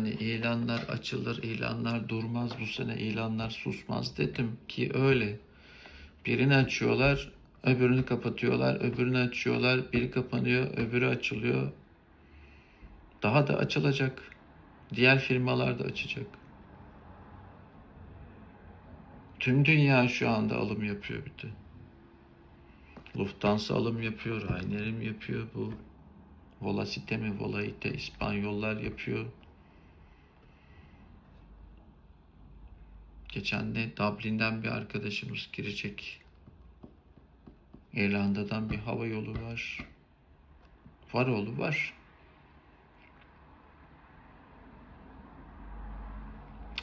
Hani ilanlar açılır, ilanlar durmaz, bu sene ilanlar susmaz dedim ki öyle. Birini açıyorlar, öbürünü kapatıyorlar, öbürünü açıyorlar, biri kapanıyor, öbürü açılıyor. Daha da açılacak. Diğer firmalar da açacak. Tüm dünya şu anda alım yapıyor bir. Lufthansa alım yapıyor, Ryanair'im yapıyor bu. Volacite mi, Volaite, İspanyollar yapıyor. Geçen de Dublin'den bir arkadaşımız girecek. İrlanda'dan bir hava yolu var. Var var.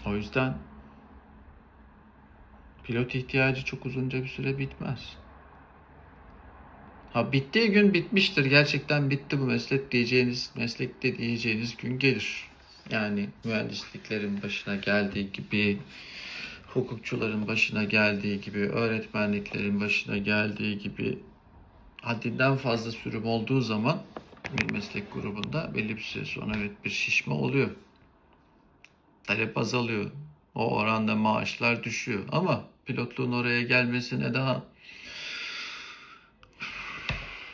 O yüzden pilot ihtiyacı çok uzunca bir süre bitmez. Ha bittiği gün bitmiştir. Gerçekten bitti bu meslek diyeceğiniz meslekte diyeceğiniz gün gelir. Yani mühendisliklerin başına geldiği gibi, hukukçuların başına geldiği gibi, öğretmenliklerin başına geldiği gibi haddinden fazla sürüm olduğu zaman bir meslek grubunda belli bir süre sonra evet bir şişme oluyor. Talep azalıyor. O oranda maaşlar düşüyor. Ama pilotluğun oraya gelmesine daha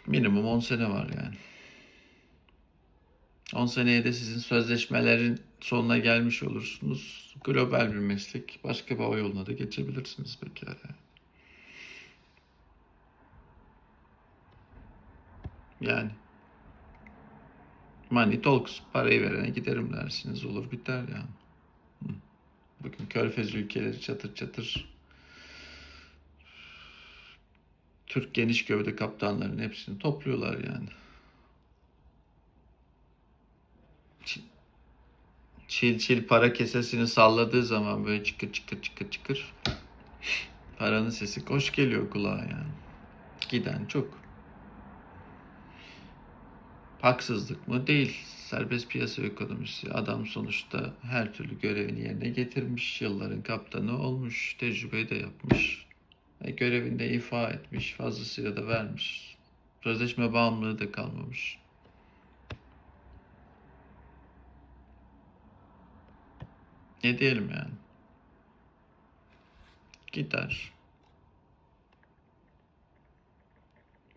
minimum 10 sene var yani. 10 seneye de sizin sözleşmelerin sonuna gelmiş olursunuz. Global bir meslek. Başka bir hava yoluna da geçebilirsiniz pekala. Yani. Money talks. Parayı verene giderim dersiniz. Olur biter yani. Bugün Körfez ülkeleri çatır çatır Türk geniş gövde kaptanların hepsini topluyorlar yani. Çil, çil para kesesini salladığı zaman böyle çıkır çıkır çıkır çıkır paranın sesi hoş geliyor kulağa yani. Giden çok. Haksızlık mı? Değil. Serbest piyasa ekonomisi. Adam sonuçta her türlü görevini yerine getirmiş. Yılların kaptanı olmuş. Tecrübeyi de yapmış. E, görevinde ifa etmiş. Fazlasıyla da vermiş. Sözleşme bağımlılığı da kalmamış. Ne diyelim yani? Gider.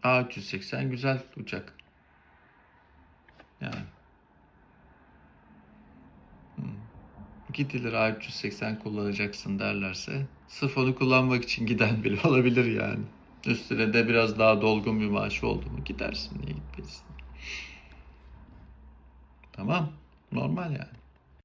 A380 güzel uçak. Yani. Hmm. Gidilir A380 kullanacaksın derlerse sırf onu kullanmak için giden bile olabilir yani. Üstüne de biraz daha dolgun bir maaş oldu mu gidersin niye gitmesin. Tamam. Normal yani.